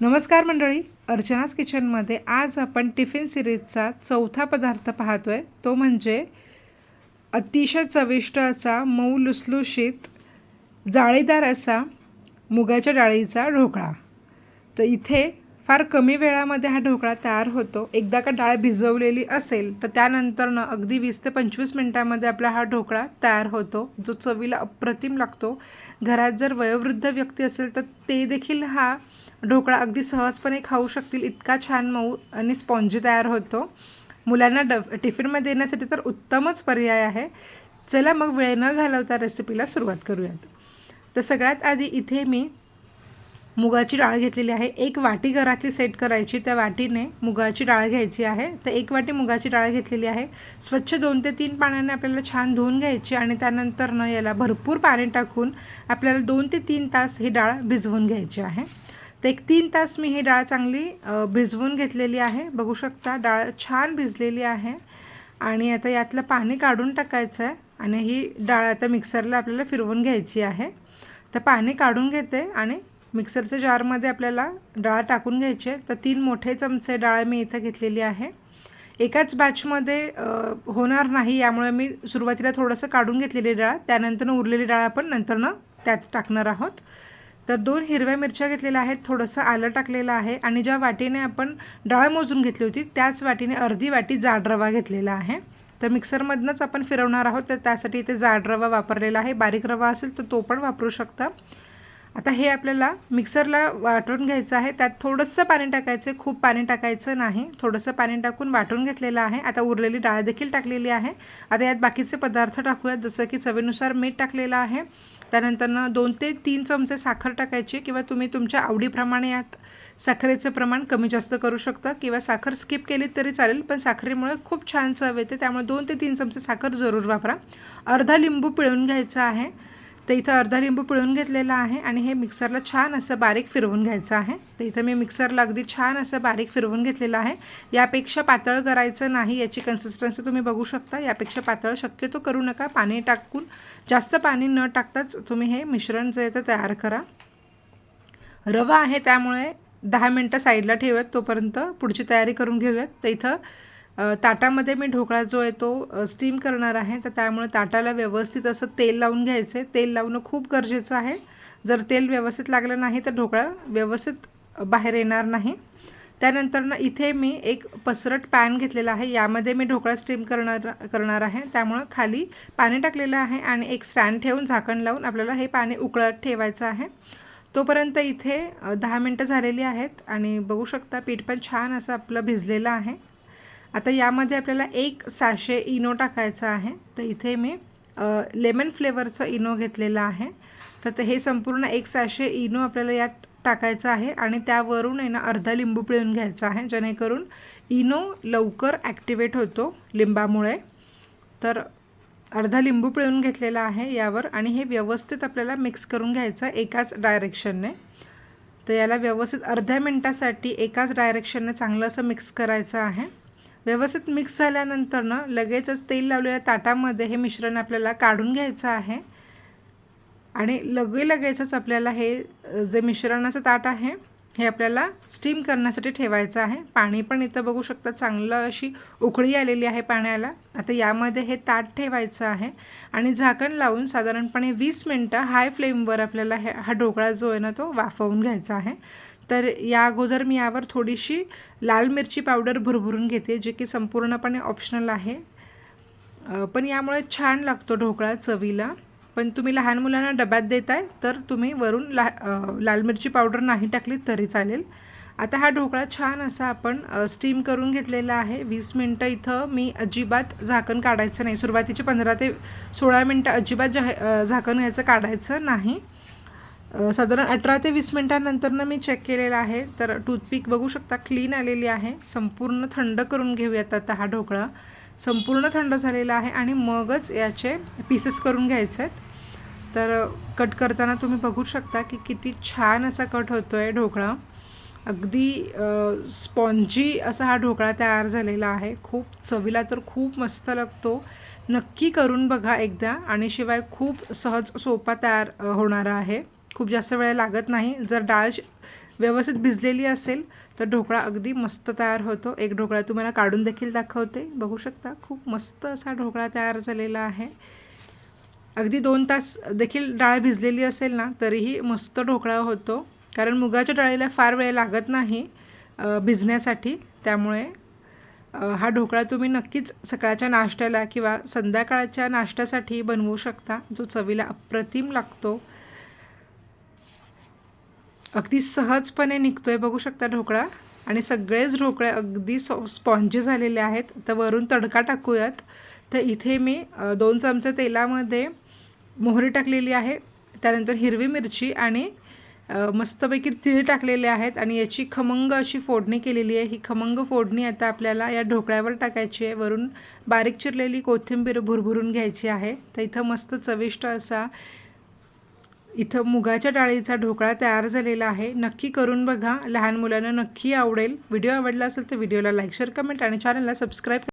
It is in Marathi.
नमस्कार मंडळी. अर्चनाज किचनमध्ये आज आपण टिफिन सिरीजचा चौथा पदार्थ पाहतोय. तो म्हणजे अतिशय चविष्ट असा मऊ लुसलुशीत जाळीदार असा मुगाच्या डाळीचा ढोकळा. तर इथे फार कमी वेळामध्ये हा ढोकळा तयार होतो. एकदा का डाळ भिजवलेली असेल तर त्यानंतरनं अगदी वीस ते पंचवीस मिनटामध्ये आपला हा ढोकळा तयार होतो जो चवीला अप्रतिम लागतो. घरात जर वयोवृद्ध व्यक्ती असेल तर ते देखील हा ढोकळा अगदी सहजपणे खाऊ शकतील. इतका छान मऊ आणि स्पॉन्जी तयार होतो. मुलांना ड टिफिनमध्ये देण्यासाठी तर उत्तमच पर्याय आहे. चला मग वेळ न घालवता रेसिपीला सुरुवात करूयात. तर सगळ्यात आधी इथे मी मुगाची डाळ घेतलेली आहे. एक वाटी घरातली सेट करायची. त्या वाटीने मुगाची डाळ घ्यायची आहे. तर एक वाटी मुगाची डाळ घेतलेली आहे. स्वच्छ दोन ते तीन पाण्याने आपल्याला छान धुवून घ्यायची आणि त्यानंतर न याला भरपूर पाणी टाकून आपल्याला दोन ते तीन तास ही डाळ भिजवून घ्यायची आहे. तर एक तीन तास मी ही डाळ चांगली भिजवून घेतलेली आहे. बघू शकता डाळ छान भिजलेली आहे. आणि आता यातलं पाणी काढून टाकायचं आहे आणि ही डाळ आता मिक्सरला आपल्याला फिरवून घ्यायची आहे. तर पाणी काढून घेते आणि मिक्सरच्या जारमध्ये आपल्याला डाळ टाकून घ्यायची आहे. तर तीन मोठे चमचे डाळ मी इथं घेतलेली आहे. एकाच बॅचमध्ये होणार नाही यामुळे मी सुरुवातीला थोडंसं काढून घेतलेली डाळ. त्यानंतर उरलेली डाळ आपण नंतरनं त्यात टाकणार आहोत. तर दोन हिरव्या मिरच्या घेतलेल्या आहेत. थोडंसं आलं टाकलेलं आहे आणि ज्या वाटीने आपण डाळ मोजून घेतली होती त्याच वाटीने अर्धी वाटी जाड रवा घेतलेला आहे. तर मिक्सरमधनंच आपण फिरवणार आहोत. तर त्यासाठी इथे जाड रवा वापरलेला आहे. बारीक रवा असेल तर तो पण वापरू शकता. आता हे आपल्याला मिक्सरला वाटून घ्यायचं आहे. त्यात थोडंसं पाणी टाकायचं आहे. खूप पाणी टाकायचं नाही. थोडंसं पाणी टाकून वाटून घेतलेलं आहे. आता उरलेली डाळ देखील टाकलेली आहे. आता यात बाकीचे पदार्थ टाकूयात. जसं की चवीनुसार मीठ टाकलेलं आहे. त्यानंतरनं दोन ते तीन चमचे साखर टाकायची किंवा तुम्ही तुमच्या आवडीप्रमाणे यात साखरेचं प्रमाण कमी जास्त करू शकता किंवा साखर स्किप केली तरी चालेल पण साखरेमुळे खूप छान चव येते. त्यामुळे दोन ते तीन चमचे साखर जरूर वापरा. अर्धा लिंबू पिळून घ्यायचा आहे. तर इथं अर्धा लिंबू पिळून घेतलेला आहे आणि हे मिक्सरला छान असं बारीक फिरवून घ्यायचं आहे. तर इथं मी मिक्सरला अगदी छान असं बारीक फिरवून घेतलेलं आहे. यापेक्षा पातळ करायचं नाही याची कन्सिस्टन्सी तुम्ही बघू शकता. यापेक्षा पातळ शक्यतो करू नका पाणी टाकून. जास्त पाणी न टाकताच तुम्ही हे मिश्रण जे आहे ते तयार करा. रवा आहे त्यामुळे दहा मिनटं साईडला ठेवत तोपर्यंत. पुढची तयारी करून घेऊयात. तर इथं ताटामध्ये मी ढोकळा जो आहे तो स्टीम करणार आहे. तर त्यामुळे ताटाला व्यवस्थित असं तेल लावून घ्यायचं आहे तेल लावणं खूप गरजेचं आहे. जर तेल व्यवस्थित लागलं नाही तर ढोकळा व्यवस्थित बाहेर येणार नाही. त्यानंतर ना इथे मी एक पसरट पॅन घेतलेला आहे. यामध्ये मी ढोकळा स्टीम करणार करणार आहे. त्यामुळं खाली पाणी टाकलेलं आहे आणि एक स्टँड ठेवून झाकण लावून आपल्याला हे पाणी उकळत ठेवायचं आहे. तोपर्यंत इथे दहा मिनटं झालेली आहेत आणि बघू शकता पीठ पण छान असं आपलं भिजलेलं आहे. आता यामध्ये आपल्याला एक सॅशे इनो टाकायचा आहे. तर इथे मी लेमन फ्लेवरचं इनो घेतलेलं आहे. तर ते हे संपूर्ण एक सॅशे इनो आपल्याला यात टाकायचं आहे आणि त्यावरून आहे ना अर्धा लिंबू पिळून घ्यायचा आहे. जेणेकरून इनो लवकर ॲक्टिवेट होतो लिंबामुळे. तर अर्धा लिंबू पिळून घेतलेला आहे यावर आणि हे व्यवस्थित आपल्याला मिक्स करून घ्यायचं एकाच डायरेक्शनने. तर याला व्यवस्थित अर्ध्या मिनटासाठी एकाच डायरेक्शनने चांगलं असं मिक्स करायचं आहे. व्यवस्थित मिक्स झाल्यानंतर ना लगेचच तेल लावलेल्या ताटामध्ये हे मिश्रण आपल्याला काढून घ्यायचं आहे. आणि लगे लगेचच आपल्याला हे जे मिश्रणाचं ताट आहे हे आपल्याला स्टीम करण्यासाठी ठेवायचं आहे. पाणी पण इथं बघू शकता चांगलं अशी उकळी आलेली आहे पाण्याला. आता यामध्ये हे ताट ठेवायचं आहे. आणि झाकण लावून साधारणपणे वीस मिनटं हाय फ्लेमवर आपल्याला हे हा ढोकळा जो आहे ना तो वाफवून घ्यायचा आहे. तर या अगोदर मी यावर थोडीशी लाल मिरची पावडर भुरभुरून घेते जे की संपूर्णपणे ऑप्शनल आहे. पण यामुळे छान लागतो ढोकळा चवीला. पण तुम्ही लहान मुलांना डब्यात देताय तर तुम्ही वरून ला लाल मिरची पावडर नाही टाकली तरी चालेल. आता हा ढोकळा छान असा आपण स्टीम करून घेतलेला आहे. वीस मिनटं इथं मी अजिबात झाकण काढायचं नाही. सुरुवातीचे पंधरा ते सोळा मिनटं अजिबात जा झाकण घ्यायचं काढायचं नाही. साधारण अठरा ते वीस मिनटानंतरनं मी चेक केलेला आहे. तर टूथपिक बघू शकता क्लीन आलेली आहे. संपूर्ण थंड करून घेऊयात आता हा ढोकळा. संपूर्ण थंड झालेला आहे आणि मगच याचे पीसेस करून घ्यायचे आहेत तर कट करताना तुम्ही बघू शकता की किती छान असा कट होतो आहे ढोकळा. अगदी स्पॉन्जी असा हा ढोकळा तयार झालेला आहे. खूप चवीला तर खूप मस्त लागतो. नक्की करून बघा एकदा आणि शिवाय खूप सहज सोपा तयार होणारा आहे. खूप जास्त वेळ लागत नाही. जर डाळ व्यवस्थित भिजलेली असेल तर ढोकळा अगदी मस्त तयार होतो. एक ढोकळा तुम्हाला काढून देखील दाखवते. बघू शकता खूप मस्त असा ढोकळा तयार झालेला आहे. अगदी दोन तास देखील डाळ भिजलेली असेल ना तरीही मस्त ढोकळा होतो. कारण मुगाच्या डाळीला फार वेळ लागत नाही भिजण्यासाठी. त्यामुळे हा ढोकळा तुम्ही नक्कीच सकाळच्या नाश्त्याला किंवा संध्याकाळच्या नाश्त्यासाठी बनवू शकता. जो चवीला अप्रतिम लागतो. अगदी सहजपणे निघतोय बघू शकता ढोकळा. आणि सगळेच ढोकळे अगदी सॉ स्पॉन्जी झालेले आहेत. तर वरून तडका टाकूयात. तर इथे मी दोन चमचे तेलामध्ये मोहरी टाकलेली आहे. त्यानंतर हिरवी मिरची आणि मस्तपैकी तिळ टाकलेले आहेत. आणि याची खमंग अशी फोडणी केलेली आहे. ही खमंग फोडणी आता आपल्याला या ढोकळ्यावर टाकायची आहे. वरून बारीक चिरलेली कोथिंबीर भुरभुरून घ्यायची आहे. तर इथं मस्त चविष्ट असा इथं मुगाच्या डाळीचा ढोकळा तयार झालेला आहे. नक्की करून बघा. लहान मुलांना नक्की आवडेल. व्हिडिओ आवडला असेल तर व्हिडिओला लाईक शेअर कमेंट आणि चॅनलला सबस्क्राईब